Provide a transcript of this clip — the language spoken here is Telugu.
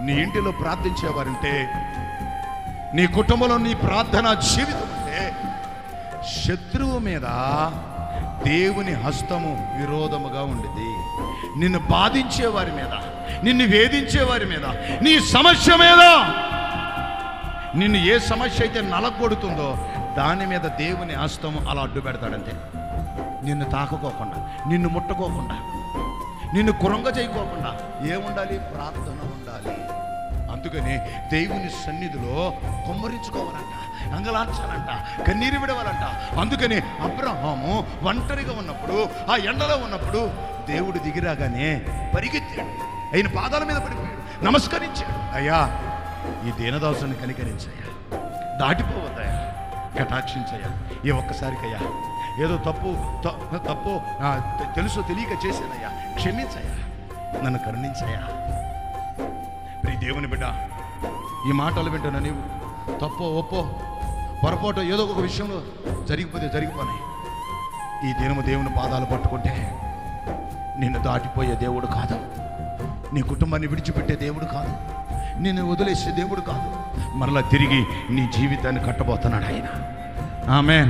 నీ ఇంటిలో ప్రార్థించేవారంటే నీ కుటుంబంలో నీ ప్రార్థన జీవితం అంటే శత్రువు మీద దేవుని హస్తము విరోధముగా ఉండేది. నిన్ను బాధించే వారి మీద నిన్ను వేధించే వారి మీద నీ సమస్య మీద నిన్ను ఏ సమస్య అయితే నలగొడుతుందో దాని మీద దేవుని హస్తము అలా అడ్డు పెడతాడంతే నిన్ను తాకుకోకుండా నిన్ను ముట్టుకోకుండా. నిన్ను కురంగ చేయకోకుండా ఏముండాలి? ప్రార్థన ఉండాలి. అందుకని దేవుని సన్నిధిలో కుమ్మరించుకోవాలంట అంగలార్చాలంట కన్నీరు విడవాలంట. అందుకని అబ్రహాము ఒంటరిగా ఉన్నప్పుడు ఆ ఎండలో ఉన్నప్పుడు దేవుడు దిగిరాగానే పరిగెత్తాడు. ఆయన పాదాల మీద పడిపోయాడు. నమస్కరించాడు. అయ్యా ఈ దీనదాసుని కనికరించాయా దాటిపోవద్దయ్యా కటాక్షించయ్యా. ఏ ఒక్కసారికయ్యా. ఏదో తప్పు తప్పు తెలుసు తెలియక చేశానయ్యా. క్షమించయ్యా. నన్ను కరుణించయ్యా. ప్రియ దేవుని బిడ్డ ఈ మాటలు వింటున్నా నీవు తప్పో ఒప్పో పొరపాటు ఏదో ఒక విషయంలో జరిగిపోతే జరిగిపోయి ఈ దినము దేవుని పాదాలు పట్టుకుంటే నిన్ను దాటిపోయే దేవుడు కాదు. నీ కుటుంబాన్ని విడిచిపెట్టే దేవుడు కాదు. నిన్ను వదిలేసే దేవుడు కాదు. మరలా తిరిగి నీ జీవితాన్ని కట్టబోతున్నాడు ఆయన. ఆమె